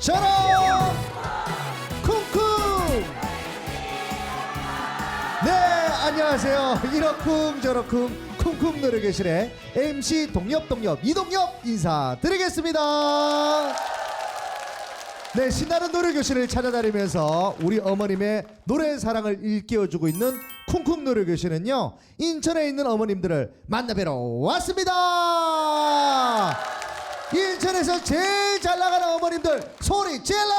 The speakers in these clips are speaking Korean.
저러 쿵쿵! 네 안녕하세요. 이러쿵 저러쿵 쿵쿵 노래교실의 MC 동엽 동엽 이동엽 인사드리겠습니다. 네 신나는 노래교실을 찾아다니면서 우리 어머님의 노래 사랑을 일깨워주고 있는 쿵쿵 노래교실은요 인천에 있는 어머님들을 만나뵈러 왔습니다 인천에서 제일 잘 나가는 어머님들 소리 질러!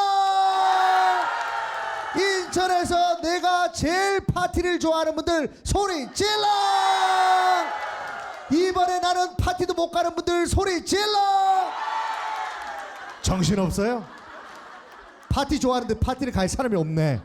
인천에서 내가 제일 파티를 좋아하는 분들 소리 질러! 이번에 나는 파티도 못 가는 분들 소리 질러! 정신 없어요? 파티 좋아하는데 파티를 갈 사람이 없네.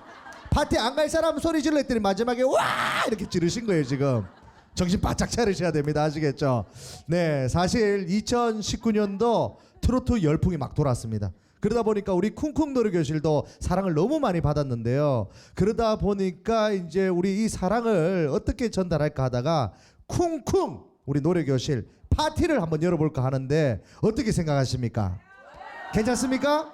파티 안 갈 사람 소리 질러 했더니 마지막에 와! 이렇게 지르신 거예요 지금 정신 바짝 차리셔야 됩니다. 아시겠죠? 네 사실 2019년도 트로트 열풍이 막 돌았습니다. 그러다 보니까 우리 쿵쿵 노래교실도 사랑을 너무 많이 받았는데요. 그러다 보니까 이제 우리 이 사랑을 어떻게 전달할까 하다가 쿵쿵 우리 노래 교실 파티를 한번 열어볼까 하는데 어떻게 생각하십니까? 괜찮습니까?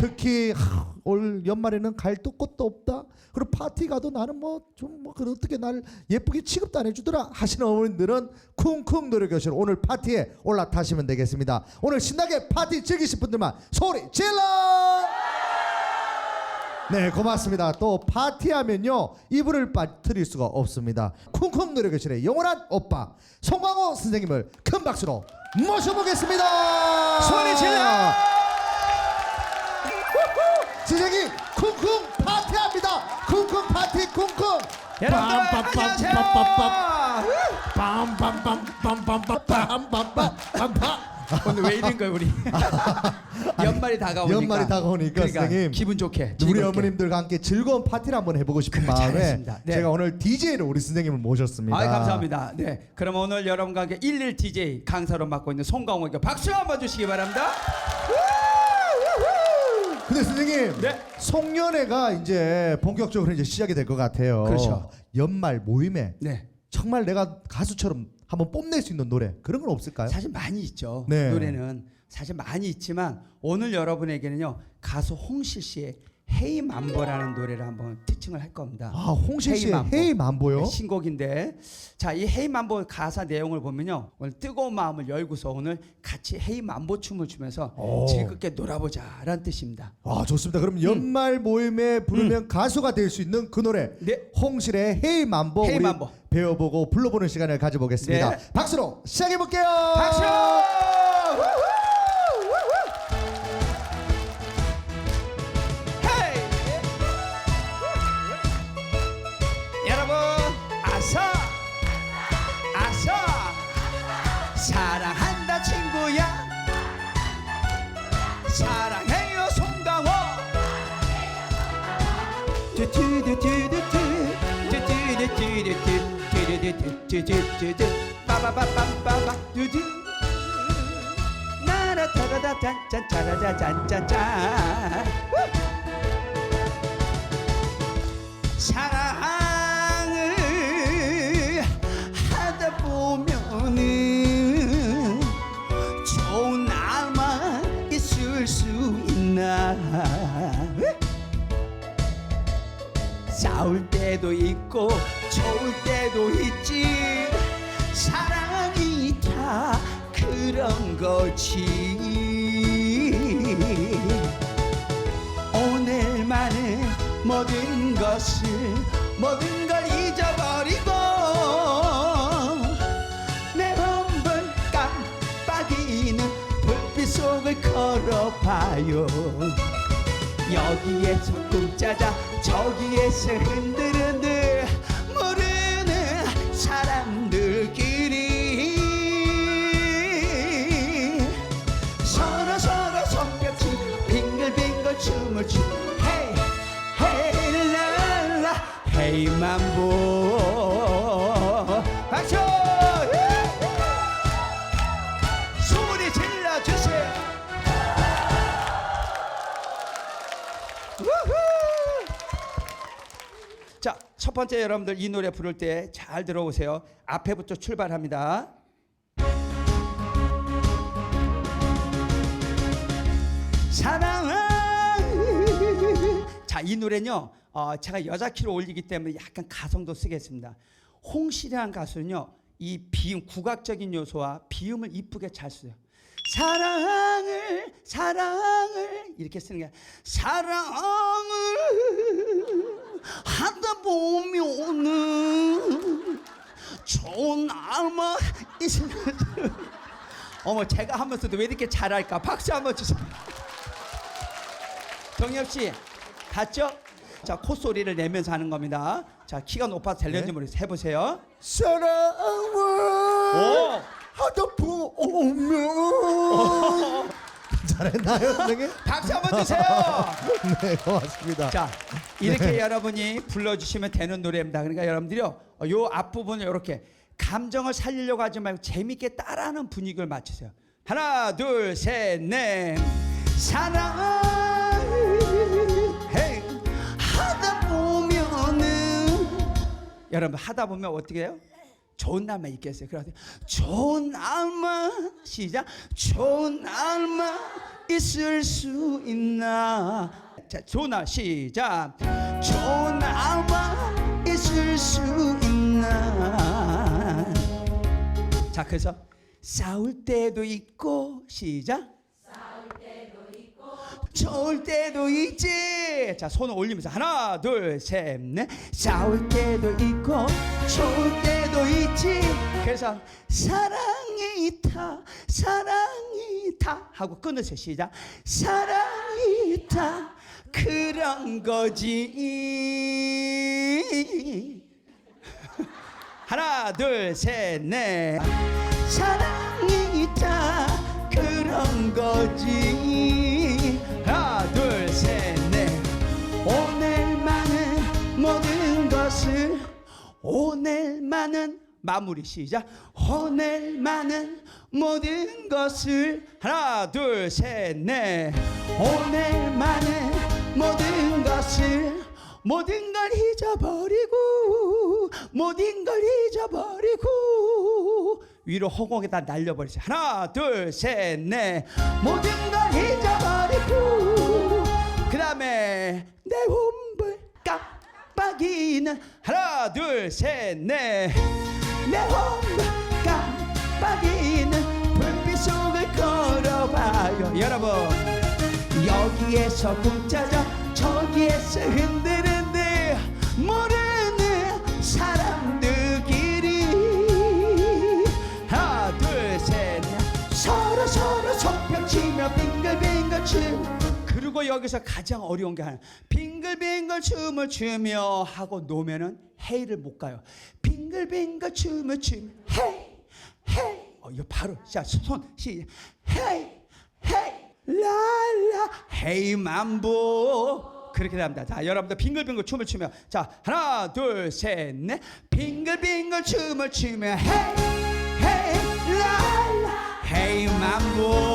특히 하, 올 연말에는 갈또 곳도 없다. 그리고 파티 가도 나는 뭐 좀뭐 그 어떻게 날 예쁘게 취급도 안 해주더라 하시는 어머님들은 쿵쿵 노래교실 오늘 파티에 올라타시면 되겠습니다. 오늘 신나게 파티 즐기실 분들만 소리 질러! 네 고맙습니다. 또 파티하면요 이분을 빠뜨릴 수가 없습니다. 쿵쿵 노래교실의 영원한 오빠 송광호 선생님을 큰 박수로 모셔보겠습니다. 소리 질러! 선생님 쿵쿵 파티합니다. 쿵쿵 파티 쿵쿵. 여러분들 빰빰빰빰빰빰. 안녕하세요. 빰빰빰빰빰빰빰빰빰. 오늘 왜 이런 거야 우리? 연말이 다가오니까. 연말이 다가오니까 그러니까 선생님 기분 좋게. 우리 즐겁게. 어머님들과 함께 즐거운 파티를 한번 해보고 싶은 그래, 마음에 잘했습니다. 네. 제가 오늘 DJ로 우리 선생님을 모셨습니다. 아 감사합니다. 네, 그럼 오늘 여러분과 함께 11 DJ 강사로 맡고 있는 송강호에게 박수 한번 주시기 바랍니다. 근데 선생님, 네. 송년회가 이제 본격적으로 이제 시작이 될 것 같아요. 그렇죠. 연말 모임에 네, 정말 내가 가수처럼 한번 뽐낼 수 있는 노래 그런 건 없을까요? 사실 많이 있죠. 네. 노래는 사실 많이 있지만 오늘 여러분에게는요 가수 홍실 씨의 헤이 만보라는 노래를 한번 티칭을 할 겁니다. 아 씨의 헤이 만보. 헤이 만보요. 네, 신곡인데 자 이 헤이 만보 가사 내용을 보면요 오늘 뜨거운 마음을 열고서 오늘 같이 헤이 만보 춤을 추면서 오. 즐겁게 놀아보자라는 뜻입니다. 아 좋습니다. 그럼 연말 모임에 부르면 가수가 될 수 있는 그 노래 음. 네. 홍실의 헤이 만보 헤이 우리 만보. 배워보고 불러보는 시간을 가져보겠습니다. 네. 박수로 시작해 볼게요. 박수! 찌릿찌릿 찌릿찌릿 찌릿찌릿 빠바바밤바바. 두두 나라 타라다 짠짠 짜라자 짠짠짠. 사랑을 하다 보면은 좋은 날만 있을 수 있나? 싸울 때도 있고 좋을 때도 있지. 사랑이 다 그런 거지. 오늘만은 모든 것을 모든 걸 잊어버리고 내 몸을 깜빡이는 불빛 속을 걸어봐요. 여기에서 꿈 짜자 저기에서 흔들흔들 사람들끼리 서로 서로 손뼉치 빙글빙글 춤을 추 헤이 헤이 랄라 헤이 만보 첫 번째 여러분들 이 노래 부를 때 잘 들어오세요. 앞에부터 출발합니다. 사랑 자이 노래는요 어, 제가 여자 키로 올리기 때문에 약간 가성도 쓰겠습니다 홍실이라는 가수는요 이 비음 국악적인 요소와 비음을 이쁘게 잘 써요 사랑을 사랑을 이렇게 쓰는 게 사랑을 하다 보면은 좋은 날만 있을 어머 제가 하면서도 왜 이렇게 잘할까? 박수 한번 주세요. 정엽 씨 봤죠? 자 콧소리를 내면서 하는 겁니다. 자 키가 높아서 될는지 네. 모르겠어요. 해보세요. 사랑을 오! 하다 보면 잘했나요 선생님? 박수 한번 주세요. 네 고맙습니다. 자 이렇게 여러분이 불러주시면 되는 노래입니다. 그러니까 여러분들이요 어, 요 앞부분을 이렇게 감정을 살리려고 하지 말고 재밌게 따라하는 분위기를 맞추세요. 하나 둘 셋 넷. 사랑을 헤이, 하다 보면은. 여러분 하다 보면 어떻게 해요? 좋은 날만 있겠어요. 그래서 좋은 날만 시작. 좋은 날만 있을 수 있나? 자, 좋은 날 시작. 좋은 날만 있을 수 있나? 자, 그래서 싸울 때도 있고 시작. 좋을 때도 있지. 자, 손을 올리면서 하나, 둘, 셋, 넷. 싸울 때도 있고 좋을 때도 있지. 그래서 사랑이 있다, 사랑이 있다 하고 끊으세요. 시작. 사랑이 있다. 그런 거지. 하나, 둘, 셋, 넷. 사랑이 있다. 그런 거지. 것을 오늘만은 마무리 시작. 오늘만은 모든 것을 하나, 둘, 셋, 넷. 오늘만은 모든 것을 모든 걸 잊어버리고 모든 걸 잊어버리고 위로 허공에다 날려버리세요 하나 둘 셋 넷 모든 걸 잊어버리고 그 다음에 내 혼불 깜빡이는 하나 둘 셋 넷. 내 혼불 깜빡이는 불빛 속을 걸어봐요. 여러분 여기에서 꿈짜져 저기에서 흔들흔들 모르는 사람들끼리. 하나 둘 셋 서로 서로 손뼉치며 빙글빙글 춤 그리고 여기서 가장 어려운 게 하나 빙글빙글 춤을 추며 하고 노면은 헤이를 못 가요. 빙글빙글 춤을 추며 헤이 헤이. 어 이거 바로 자손 시작 헤이 헤이. 라라. 헤이 만보. 그렇게 합니다. 자, 여러분들 빙글빙글 춤을 추며. 자, 하나, 둘, 셋, 넷. 빙글빙글 춤을 추며 헤이 헤이. 라라. 헤이 만보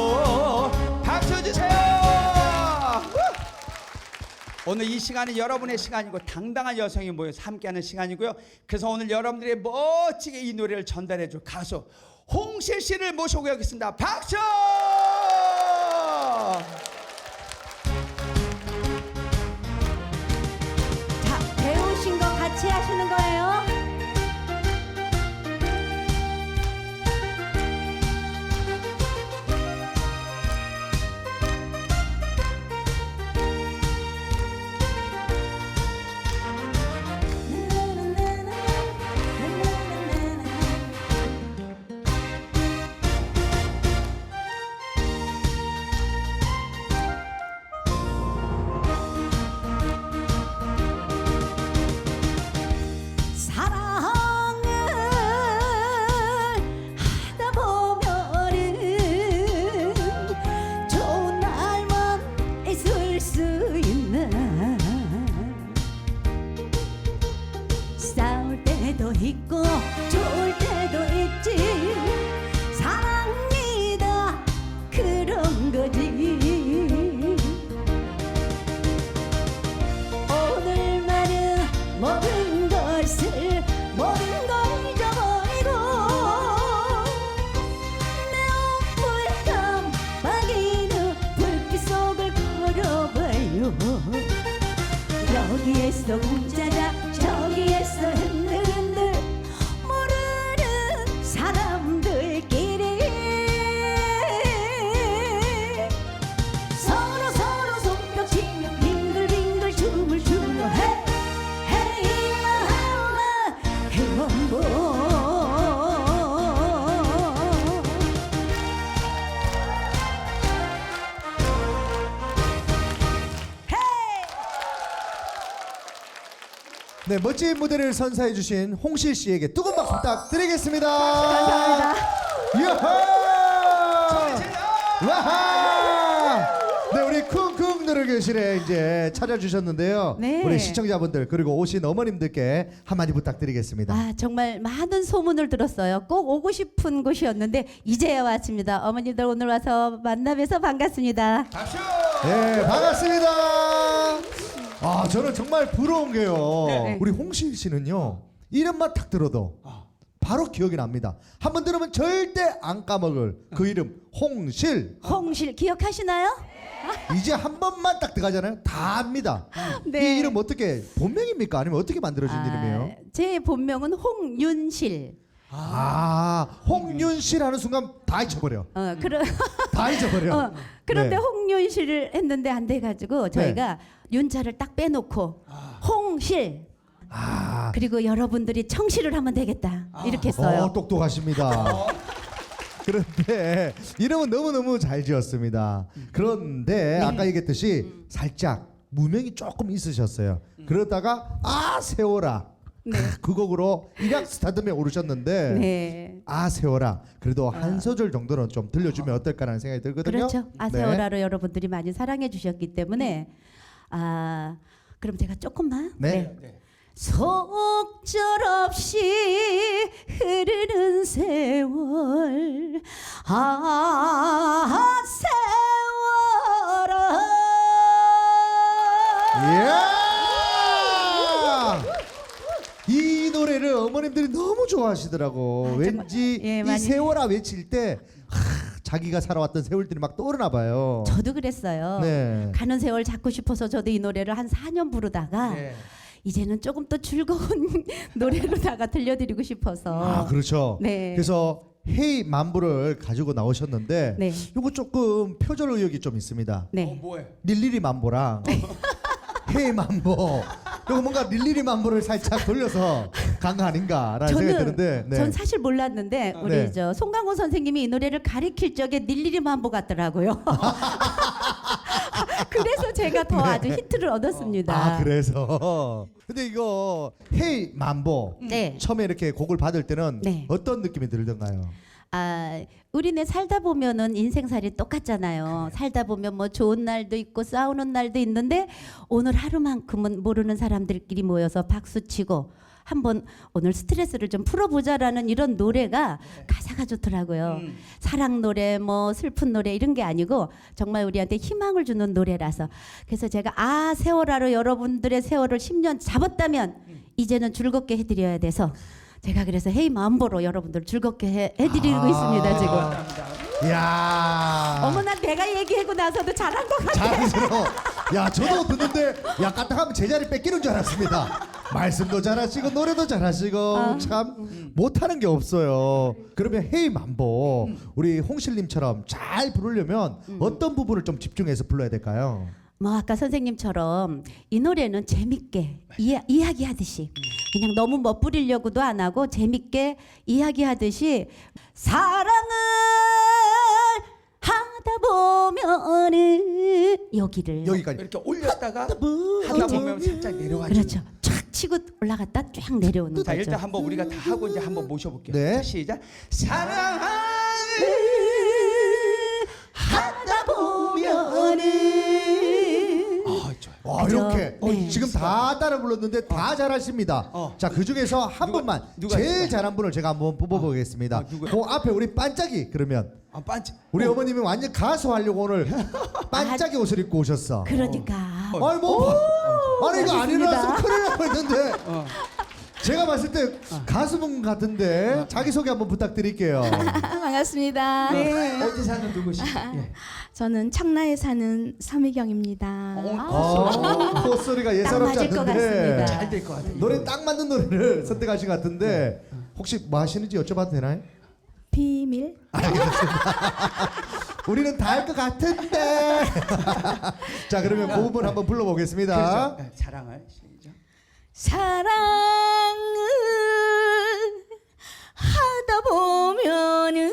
오늘 이 시간은 여러분의 시간이고 당당한 여성이 모여서 함께하는 시간이고요. 그래서 오늘 여러분들이 멋지게 이 노래를 전달해 줄 가수 홍실 씨를 모시고 여기습니다 박수! 네, 멋진 무대를 선사해 주신 홍실 씨에게 뜨거운 박수 부탁드리겠습니다. 감사합니다. 와하! 네, 우리 쿵쿵 노래교실에 이제 찾아주셨는데요. 네. 우리 시청자분들 그리고 오신 어머님들께 한마디 부탁드리겠습니다. 아 정말 많은 소문을 들었어요. 꼭 오고 싶은 곳이었는데 이제야 왔습니다. 어머니들 오늘 와서 만나뵈서 반갑습니다. 박수. 네, 반갑습니다. 아, 저는 정말 부러운 게요. 네. 우리 홍실 씨는요. 이름만 딱 들어도 바로 기억이 납니다. 한번 들으면 절대 안 까먹을 그 이름 홍실. 홍실 기억하시나요? 이제 한 번만 딱 들어가잖아요. 다 압니다. 네. 이 이름 어떻게 본명입니까? 아니면 어떻게 만들어진 이름이에요? 제 본명은 홍윤실. 아, 홍윤실 하는 순간 다 잊어버려. 어, 그러, 다 잊어버려. 어, 그런데 네. 홍윤실을 했는데 안 돼가지고 저희가 윤자를 딱 빼놓고 홍실 아, 그리고 여러분들이 청실을 하면 되겠다 이렇게 했어요. 어, 똑똑하십니다. 그런데 이름은 너무너무 잘 지었습니다. 그런데 아까 얘기했듯이 살짝 무명이 조금 있으셨어요. 그러다가 아 세워라 네. 그 곡으로 일약 스타덤에 오르셨는데 네. 아 세워라 그래도 한 소절 정도는 좀 들려주면 어떨까라는 생각이 들거든요. 그렇죠. 네. 아세오라로 여러분들이 많이 사랑해 주셨기 때문에 아 그럼 제가 조금만 네. 네. 속절없이 흐르는 세월 아 세월아 이야! 이 노래를 어머님들이 너무 좋아하시더라고. 아, 정말, 왠지 예, 이 많이. 세월아 외칠 때 하, 자기가 살아왔던 세월들이 막 떠오르나 봐요. 저도 그랬어요 네. 가는 세월 잡고 싶어서 저도 이 노래를 한 4년 부르다가 네. 이제는 조금 더 즐거운 노래로다가 들려드리고 싶어서 아 그렇죠. 네. 그래서 헤이 만보를 가지고 나오셨는데 네. 요거 조금 표절 의혹이 좀 있습니다. 어, 네. 뭐해? 릴리리 만보랑 헤이 만보 요거 뭔가 릴리리 만보를 살짝 돌려서 간 거 아닌가라는 생각이 저는 드는데 네. 전 사실 몰랐는데 우리 네. 저 송강호 선생님이 이 노래를 가리킬 적에 닐리리 만보 같더라고요. 그래서 제가 더 아주 힌트를 얻었습니다. 네. 아 그래서 근데 이거 헤이 만보 네. 처음에 이렇게 곡을 받을 때는 네. 어떤 느낌이 들던가요? 아, 우리네 살다 보면은 인생살이 똑같잖아요. 살다 보면 뭐 좋은 날도 있고 싸우는 날도 있는데 오늘 하루만큼은 모르는 사람들끼리 모여서 박수 치고 한번 오늘 스트레스를 좀 풀어보자라는 이런 노래가 가사가 좋더라고요. 음. 사랑 노래, 뭐 슬픈 노래 이런 게 아니고 정말 우리한테 희망을 주는 노래라서 그래서 제가 아 세월아로 여러분들의 세월을 10년 잡았다면 이제는 즐겁게 해드려야 돼서 제가 그래서 헤이 마음보로 여러분들 즐겁게 해, 해드리고 아. 있습니다 지금. 이야 어머나 내가 얘기하고 나서도 잘한 것 같아. 잘하시러 야 저도 듣는데 야 까딱하면 제자리 뺏기는 줄 알았습니다 말씀도 잘하시고 노래도 잘하시고 아. 참 못하는 게 없어요 그러면 헤이 만보 우리 홍실님처럼 잘 부르려면 어떤 부분을 좀 집중해서 불러야 될까요? 뭐 아까 선생님처럼 이 노래는 재밌게 이야, 이야기하듯이 그냥 너무 멋부리려고도 안 하고 재밌게 이야기하듯이 사랑을 하다 보면은 여기를 여기까지 이렇게 올렸다가 하다. 보면 살짝 내려가죠. 그렇죠 쫙 치고 올라갔다 쫙 내려오는 자 거죠. 일단 한번 우리가 다 하고 이제 한번 모셔볼게요. 네. 자, 시작. 사랑하는 그죠? 이렇게 어, 네. 지금 다 따라 불렀는데 다 잘하십니다. 어. 자 그 중에서 한 누가- 분만 누가 제일 있을까요? 잘한 분을 제가 한번 뽑아보겠습니다. 어, 누구야? 그 앞에 우리 반짝이 그러면 아 반짝. 우리 어. 머님이 완전 가수 하려고 오늘 반짝이 옷을 입고 오셨어. 그러니까 아니 뭐 아니 이거 안 멋있습니다. 일어났으면 큰일 날 뻔했는데 어. 제가 봤을 때 가수분 같은데 자기 소개 한번 부탁드릴게요. 반갑습니다. 네. 어디 사는 누구시? 예. 저는 청라에 사는 서미경입니다. 어, 콧소리가 예사롭지 맞을 것 않던데 같습니다. 잘될 것 같아요. 노래 딱 맞는 노래를 선택하신 것 같은데 혹시 뭐 하시는지 여쭤봐도 되나요? 비밀. 우리는 다할것 같은데. 자 그러면 그 부분 한번 불러보겠습니다. 그래서 예, 자랑을 시작. 사랑을 하다 보면은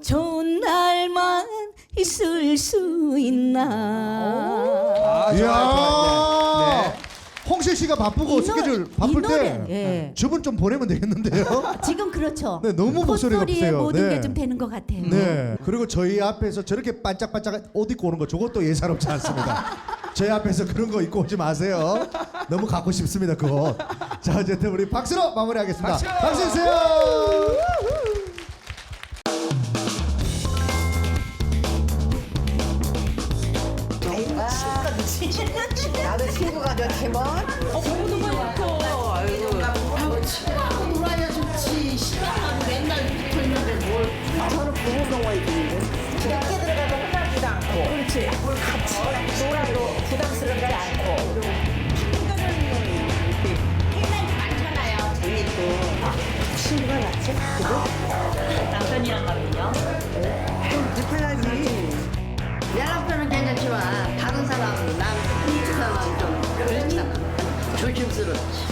좋은 날만 있을 수 있나. 아, 이야. 네. 네. 씨가 바쁘고 이 스케줄 노래- 바쁠 이 노래, 때 예. 저분 좀 보내면 되겠는데요? 지금 그렇죠. 네, 너무 목소리가 콧소리에 없어요. 모든 네. 게 좀 되는 것 같아요. 네. 그리고 저희 앞에서 저렇게 반짝반짝 옷 입고 오는 거 저것도 예사롭지 않습니다. 저희 앞에서 그런 거 입고 오지 마세요. 너무 갖고 싶습니다, 그거. 자, 어쨌든 우리 박수로 마무리하겠습니다. 박수! 박수 주세요. 나도 친구가 좋지만 저는 부부동호회인데. 늦게 들어가도 혼나지도 않고 그렇지. 같이 놀아도 부담스럽지 않고. 재밌고. 친구가 낫지? 그죠? 남편이랑 가면 내 남편은 괜찮지만 다른 사람 남 사람은 좀 그렇잖아 조심스럽지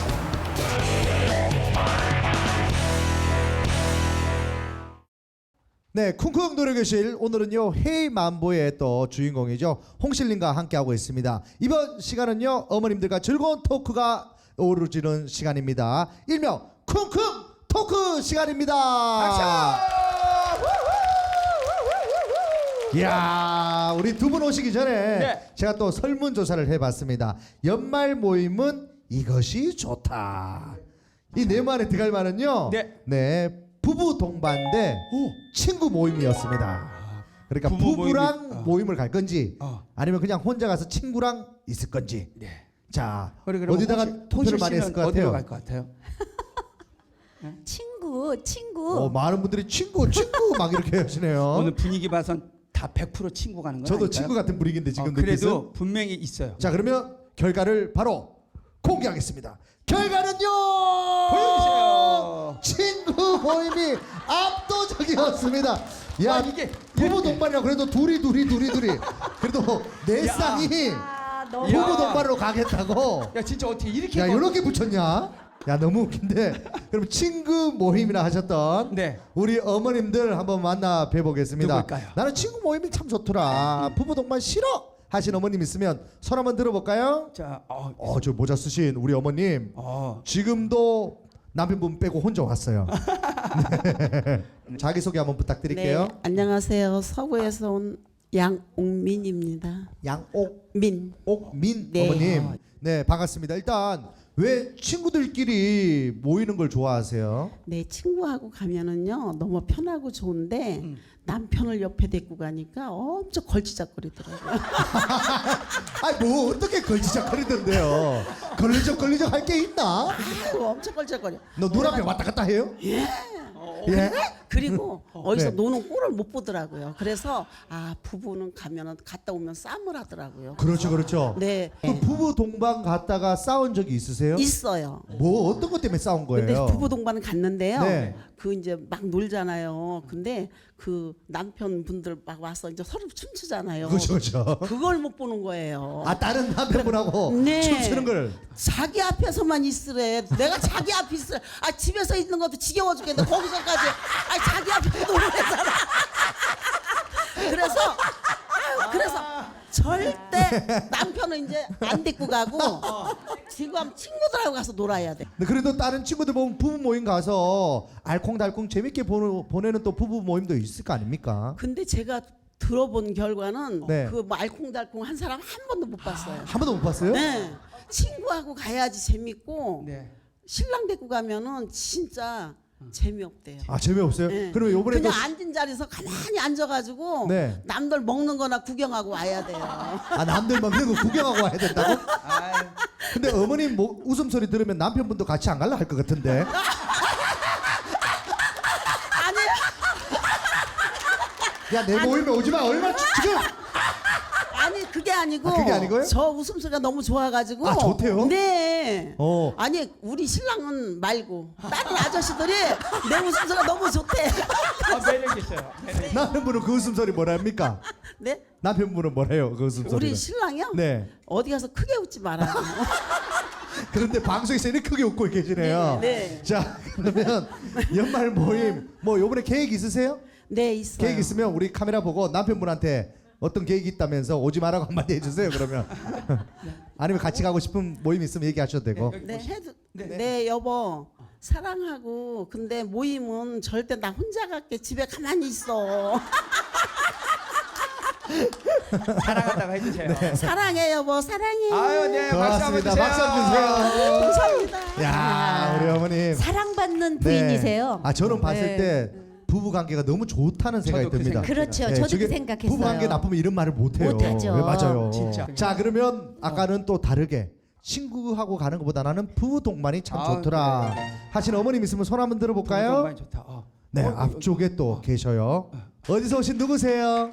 네, 쿵쿵 노래교실 오늘은요 헤이 만보의 또 주인공이죠 홍실님과 함께하고 있습니다. 이번 시간은요 어머님들과 즐거운 토크가 오르지는 시간입니다. 일명 쿵쿵 토크 시간입니다. 이야, 우리 두 분 오시기 전에 네. 제가 또 설문조사를 해봤습니다. 연말 모임은 이것이 좋다. 이네 말에 들어갈 말은요. 네. 네, 부부 동반대 친구 모임이었습니다. 그러니까 부부 부부 랑 모임이- 어. 모임을 갈 건지 어. 아니면 그냥 혼자 가서 친구랑 있을 건지. 네. 자, 어디다가 홍실 많이 했을 것 어디로 같아요. 갈 것 같아요? 친구, 친구. 어, 많은 분들이 친구, 친구 막 이렇게 하시네요. 오늘 분위기 봐선 다 100% 친구 가는 거 저도? 친구 같은 분위기인데 지금 어? 그래도 분명히 있어요. 자 그러면 결과를 바로 공개하겠습니다. 결과는요. 보여주세요. 친구 모임이 압도적이었습니다. 야 아, 이게 부부. 동반이라 그래도 둘이 둘이 둘이 둘이 그래도 내 야. 쌍이. 부부 동반으로 가겠다고. 야 진짜 어떻게 이렇게 야 거- 이렇게 붙였냐? 야 너무 웃긴데. 그럼 친구 모임이라 하셨던 네. 우리 어머님들 한번 만나 뵈보겠습니다. 누굴까요? 나는 친구 모임이 참 좋더라. 부부 동반 싫어 하신 어머님 있으면 손 한번 들어볼까요? 자, 어, 어, 저 모자 쓰신 우리 어머님 어, 지금도 남편분 빼고 혼자 왔어요. 네. 자기 소개 한번 부탁드릴게요. 네, 안녕하세요. 서구에서 온 양옥민입니다. 양옥 민. 옥민 네. 어머님. 네, 반갑습니다. 일단 왜 친구들끼리 모이는 걸 좋아하세요? 네, 친구하고 가면은요 너무 편하고 좋은데 남편을 옆에 데리고 가니까 엄청 걸치작거리더라고요. 아니 뭐 어떻게 걸리적거리던데요? 걸리적 걸리적 할 게 있나? 아이고, 엄청 걸치작거려. 너 눈앞에 왔다 갔다 해요? 예. 예? 그리고 어디서 네. 노는 꼴을 못 보더라고요. 그래서 아 부부는 가면은 갔다 오면 싸움을 하더라고요. 그렇죠, 그렇죠. 네, 그 부부 동반 갔다가 싸운 적이 있으세요? 있어요. 뭐 어떤 것 때문에 싸운 거예요? 근데 부부 동반은 갔는데요. 네. 그 이제 막 놀잖아요. 근데 그 남편 분들 막 와서 이제 서로 춤추잖아요. 그렇죠, 그렇죠. 그걸 못 보는 거예요. 아 다른 남편분하고 네. 춤추는 걸 자기 앞에서만 있으래. 내가 자기 앞에 있으래. 아 집에서 있는 것도 지겨워 죽겠는데 거기서까지 아 자기 앞에 놀래잖아. 그래서 아유, 그래서 절대 남편은 이제 안 데리고 가고 지금 친구들하고 가서 놀아야 돼. 근데 그래도 다른 친구들 보면 부부 모임 가서 알콩달콩 재밌게 보는, 보내는 또 부부 모임도 있을 거 아닙니까? 근데 제가 들어본 결과는 네. 그뭐 알콩달콩 한 사람 한 번도 못 봤어요. 한 번도 못 봤어요? 네. 친구하고 가야지 재밌고 네. 신랑 데리고 가면은 진짜 재미없대요. 아 재미없어요? 네. 그러면 요번에 또 그냥 앉은 자리에서 가만히 앉아가지고 네. 남들 먹는 거나 구경하고 와야 돼요. 아 남들 먹는 거 구경하고 와야 된다고? 근데 어머님 뭐 웃음소리 들으면 남편분도 같이 안 갈라 할 것 같은데. 아니 야 내 모임에 오지 마. 얼마 지- 지금 아니 아니고 아, 그게 아니고요? 저 웃음소리가 너무 좋아가지고 아, 좋대요? 네. 어. 아니 우리 신랑은 말고 다른 아저씨들이 내 웃음소리가 너무 좋대. 아, 매력 있어요. 매력. 남편분은 그 웃음소리 뭐랍니까? 네? 남편분은 뭐래요? 그 웃음소리. 우리 신랑이요? 네. 어디 가서 크게 웃지 말아요. 그런데 방송에서 이렇게 크게 웃고 계시네요. 네, 네. 자 그러면 연말 모임 뭐 요번에 계획 있으세요? 네 있어요. 계획 있으면 우리 카메라 보고 남편분한테 어떤 계획이 있다면서 오지 말라고 한마디 해주세요. 그러면 아니면 같이 가고 싶은 모임 있으면 얘기하셔도 되고. 네 해도 네, 여보 사랑하고 근데 모임은 절대 나 혼자 갈게 집에 가만히 있어. 사랑한다고 해주세요. 사랑해 여보 사랑해. 아유, 네, 박수 한번 고맙습니다. 주세요. 박수 한번 주세요. 감사합니다. 야 우리 어머님. 사랑받는 네. 부인이세요. 아 저는 봤을 네. 때 부부 관계가 너무 좋다는 생각이 저도 그 듭니다. 그렇죠. 네, 저도 저게 그 생각했어요. 부부 관계 나쁘면 이런 말을 못 해요. 못하죠. 네, 맞아요. 진짜. 자 그러면 아까는 또 다르게 친구하고 가는 것보다 나는 부부 동반이 참 아, 좋더라 그래, 하시는 어머님 있으면 손 한번 들어볼까요? 정말 좋다. 어. 네 어, 앞쪽에 또 계셔요. 어디서 오신 누구세요?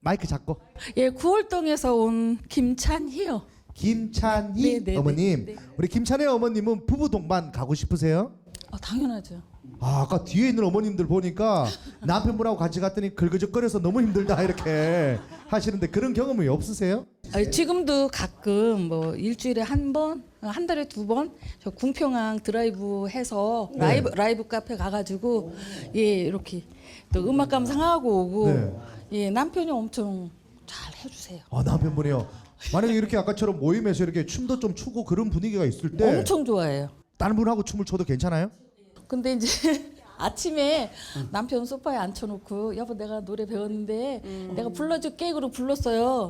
마이크 잡고 예, 구월동에서 온 김찬희요. 김찬희 네, 네, 어머님. 네, 네. 우리 김찬희 어머님은 부부 동반 가고 싶으세요? 아, 당연하죠. 아, 아까 뒤에 있는 어머님들 보니까 남편분하고 같이 갔더니 긁어적거려서 너무 힘들다 이렇게 하시는데 그런 경험이 없으세요? 아, 지금도 가끔 뭐 일주일에 한 번, 한 달에 두 번, 저 궁평항 드라이브 해서 네. 라이브 라이브 카페 가가지고 예 이렇게 또 음악 감상하고 오고 네. 예 남편이 엄청 잘 해주세요. 아, 남편분이요. 만약에 이렇게 아까처럼 모임에서 이렇게 춤도 좀 추고 그런 분위기가 있을 때 엄청 좋아해요. 다른 분하고 춤을 춰도 괜찮아요? 근데 이제 아침에 남편 소파에 앉혀놓고 여보 내가 노래 배웠는데 내가 불러줄게 그러고 불렀어요.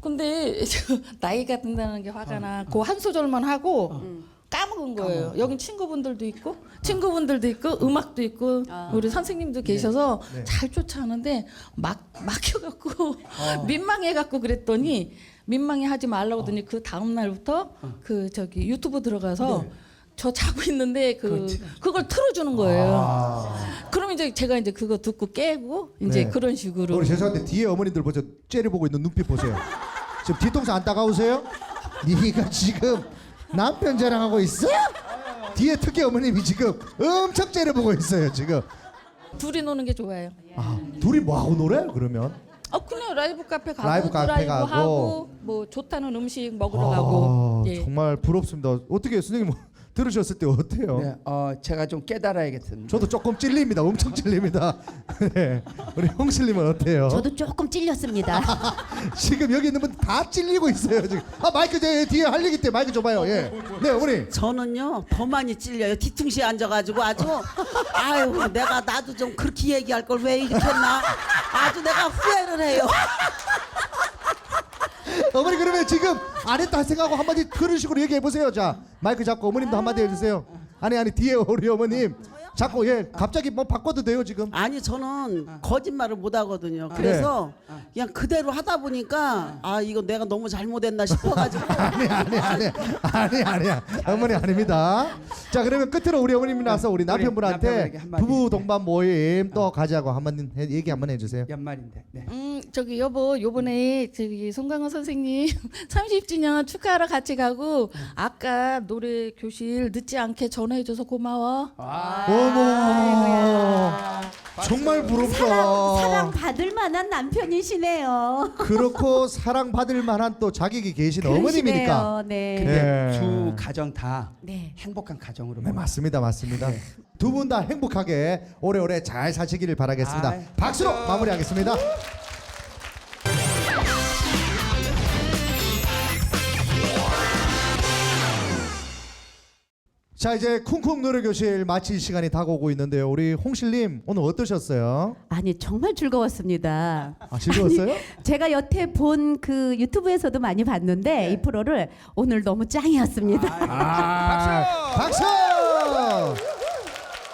근데 저 나이가 든다는 게 화가 나. 그 한 소절만 하고 까먹은 거예요. 여긴 친구분들도 있고 친구분들도 있고 음악도 있고 우리 선생님도 계셔서 잘 쫓아하는데 막 막혀갖고 민망해갖고 그랬더니 민망해 하지 말라고 하더니 그 다음 날부터 그 저기 유튜브 들어가서 저 자고 있는데 그 그걸 틀어주는 거예요. 그럼 이제 제가 이제 그거 듣고 깨고 이제 네. 그런 식으로 우리 죄송한데 뒤에 어머님들 보세요. 째려보고 있는 눈빛 보세요. 지금 뒤통수 안 따가우세요? 네가 지금 남편 자랑하고 있어? 뒤에 특히 어머님이 지금 엄청 째려보고 있어요 지금. 둘이 노는 게 좋아요. 아 둘이 뭐 하고 놀아요 그러면? 아 그냥 라이브 카페 가고 라이브 카페 드라이브 가고. 하고 뭐 좋다는 음식 먹으러 아, 가고 예. 정말 부럽습니다. 어떻게 선생님 뭐 들으셨을 때 어때요? 네, 어, 제가 좀 깨달아야겠습니다. 저도 조금 찔립니다. 엄청 찔립니다. 네. 우리 홍실님은 어때요? 저도 조금 찔렸습니다. 지금 여기 있는 분 다 찔리고 있어요. 지금. 아 마이크 제 뒤에 할 얘기 때문에 마이크 줘봐요. 예. 네 어머니. 저는요 더 많이 찔려요 뒤통수에 앉아가지고 아주 아유 내가 나도 좀 그렇게 얘기할 걸 왜 이렇게 했나 아주 내가 후회를 해요 어머니 그러면 지금 안 했다 생각하고 한마디 그런 식으로 얘기해 보세요. 자 마이크 잡고 어머님도 한마디 해주세요. 아니 아니 뒤에 우리 어머님 자꾸 예 갑자기 뭐 바꿔도 돼요 지금. 아니 저는 거짓말을 못 하거든요 그래서 그냥 그대로 하다 보니까 아 이거 내가 너무 잘못했나 싶어가지고 아니 아니 아니 아니 아니야 어머니 아닙니다. 자 그러면 끝으로 우리 어머님이 나서 우리 남편분한테 남편에게 한마디. 부부 동반 모임 또 가자고 한마디 해- 얘기 한번 해주세요. 연말인데. 네. 음 저기 여보 요번에 저기 송강호 선생님 30주년 축하하러 같이 가고 아까 노래 교실 늦지 않게 전화해 줘서 고마워. 어머 정말 부럽다. 사랑 사랑 받을 만한 남편이시네요. 그렇고 사랑받을 만한 또 자격이 계신 어머님이니까. 그러시네요. 네. 네. 두 가정 다 네. 행복한 가정으로. 네 맞습니다 맞습니다. 두 분 다 행복하게 오래오래 잘 사시기를 바라겠습니다. 아이, 박수로 박수. 마무리하겠습니다. 자 이제 쿵쿵 노래 교실 마칠 시간이 다가오고 있는데요. 우리 홍실님 오늘 어떠셨어요? 아니 정말 즐거웠습니다. 아 즐거웠어요? 제가 여태 본 그 유튜브에서도 많이 봤는데 이 프로를 오늘 너무 짱이었습니다. 아, 박수!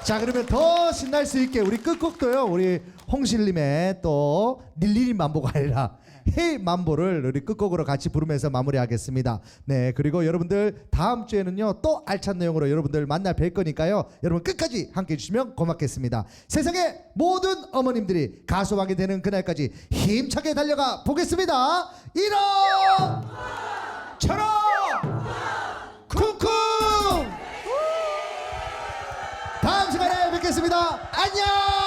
자 그러면 더 신날 수 있게 우리 끝곡도요 우리 홍실님의 또 닐리리 만보가 아니라 헤이 만보를 우리 끝곡으로 같이 부르면서 마무리하겠습니다. 네 그리고 여러분들 다음 주에는요 또 알찬 내용으로 여러분들 만나 뵐 거니까요 여러분 끝까지 함께 해주시면 고맙겠습니다. 세상의 모든 어머님들이 가수왕이 되는 그날까지 힘차게 달려가 보겠습니다. 이런 저런 쿵쿵 다음 시간에 뵙겠습니다. 안녕.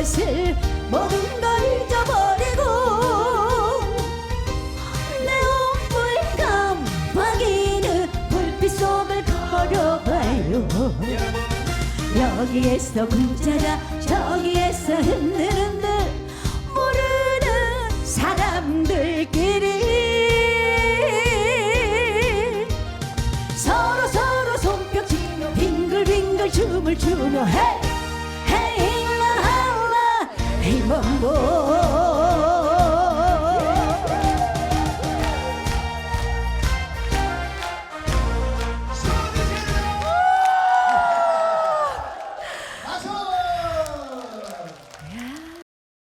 것을 모든 걸 잊어버리고 내 온불 깜빡이는 불빛 속을 걸어봐요. 여기에서 굶자가 저기에서 흔들흔들 모르는 사람들끼리 서로 서로 손뼉치며 빙글빙글 춤을 추며 헤 한번